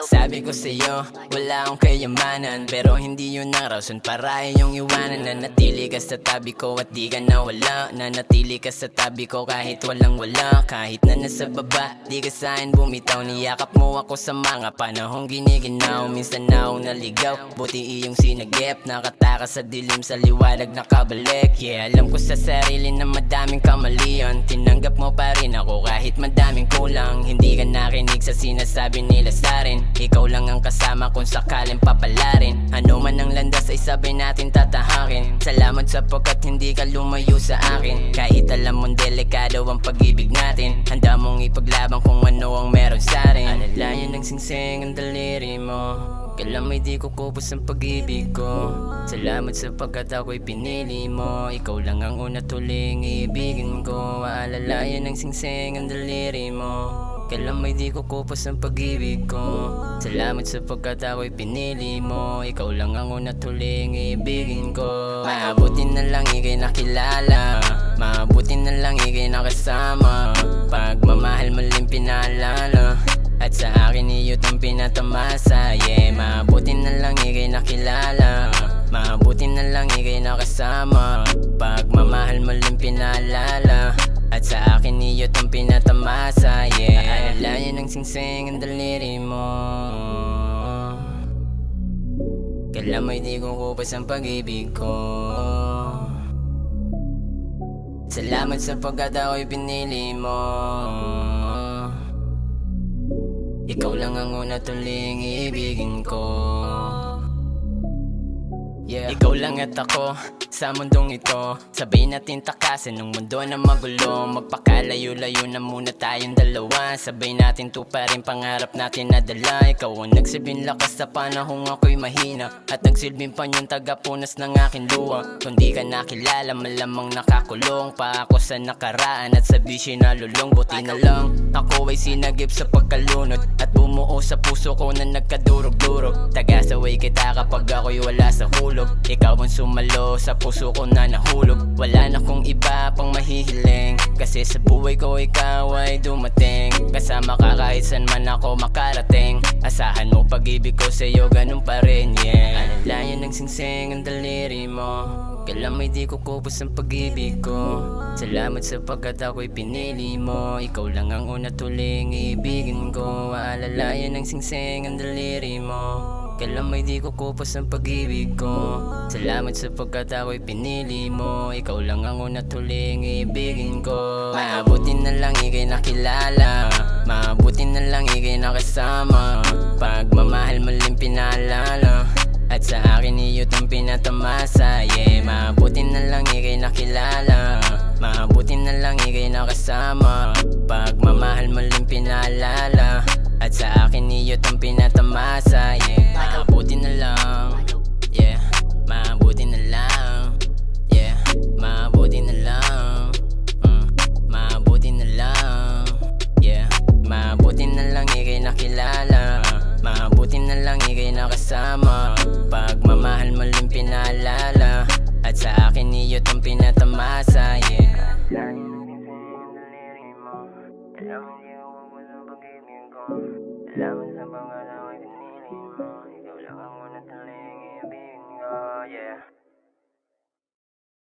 Sabi ko sa'yo, wala akong kayamanan Pero hindi yun ang rason para iyong iwanan. Nanatili ka sa tabi ko at di ka nawala. Nanatili ka sa tabi ko kahit walang wala. Kahit na nasa baba, di ka sa'kin bumitaw. Niyakap mo ako sa mga panahong giniginaw. Minsan na akong naligaw, buti iyong sinagip. Nakatakas sa dilim sa liwanag nakabalik. Yeah, alam ko sa sarili na madaming kamalian Tinanggap mo pa rin ako kahit madaming kulang Hindi ka nakinig sa sinasabi nila sa akin Ikaw lang ang kasama kung sakaling papalarin. Ano man ang landas ay sabay natin tatahakin. Salamat sapagkat hindi ka lumayo sa akin. Kahit alam mong delikado ang pag-ibig natin Handa mong ipaglaban kung ano ang meron sa akin Alalayan ng singsing ang daliri mo. Kalamay di ko kubos ang pag-ibig ko. Salamat sapagkat ako'y pinili mo. Ikaw lang ang una tuling ibigin ko. Aalalayan ng singsing ang daliri mo Kalamay di ko kupos ang pag-ibig ko? Salamat sapagkat ako'y pinili mo. Ikaw lang ang una tuling ibigin ko. Mabuti na lang ikay nakilala. Mabuti na lang ikay nakasama. Pagmamahal maling pinaalala. At sa akin iyot ang pinatamasa. Yeah, mabuti na lang ikay nakilala. Mabuti na lang ikay nakasama At sa akin iyot ang pinatamasa Yeah, alalayan ng singsing ang daliri mo. Kalamay di ko kupas ang pag-ibig ko? Salamat sapagkat ako'y pinili mo. Ikaw lang ang una tuling ibigin ko Yeah. Ikaw lang at ako sa mundong ito. Sabay natin takasan ng mundo na magulo. Magpakalayo-layo na muna tayong dalawa. Sabay natin tuparin pangarap natin na dala. Ikaw ang nagsibing lakas sa panahong ako'y mahina. At nagsilbing pa yung tagapunas ng aking luha. Kung di ka nakilala malamang nakakulong. Pa ako sa nakaraan At sa bisyo na lulong buti na lang Ako ay sinagip sa pagkalunod. At bumuo sa puso ko na nagkadurog-durog. Tagasaway kita kapag ako'y wala sa hulog Ikaw ang sumalo sa puso ko na nahulog. Wala na kong iba pang mahihiling. Kasi sa buhay ko ikaw ay dumating. Kasama ka kahit saan man ako makarating. Asahan mo pag-ibig ko sa'yo ganun pa rin yeah. Alalayan ng singsing ang daliri mo. Kalamay di ko kubos ang pag-ibig ko? Salamat sapagkat ako'y pinili mo. Ikaw lang ang una tuling ibigin ko. Aalalayan ng singsing ang daliri mo Kalamay di ko kupos ang pag-ibig ko. Salamat sapagkat ako'y pinili mo. Ikaw lang ang una tuling ibigin ko. Mabuti na lang ikay nakilala. Mabuti na lang ikay nakasama. Pagmamahal maling pinaalala. At sa akin iyot ang pinatamasa. Yeah, mabuti na lang ikay nakilala. Mabuti na lang ikay nakasama. Pagmamahal maling pinaalala. At sa akin iyot ang pinatamasa. Yeah, iyot ang pinatamasa Yeah. Salamat sa mga mo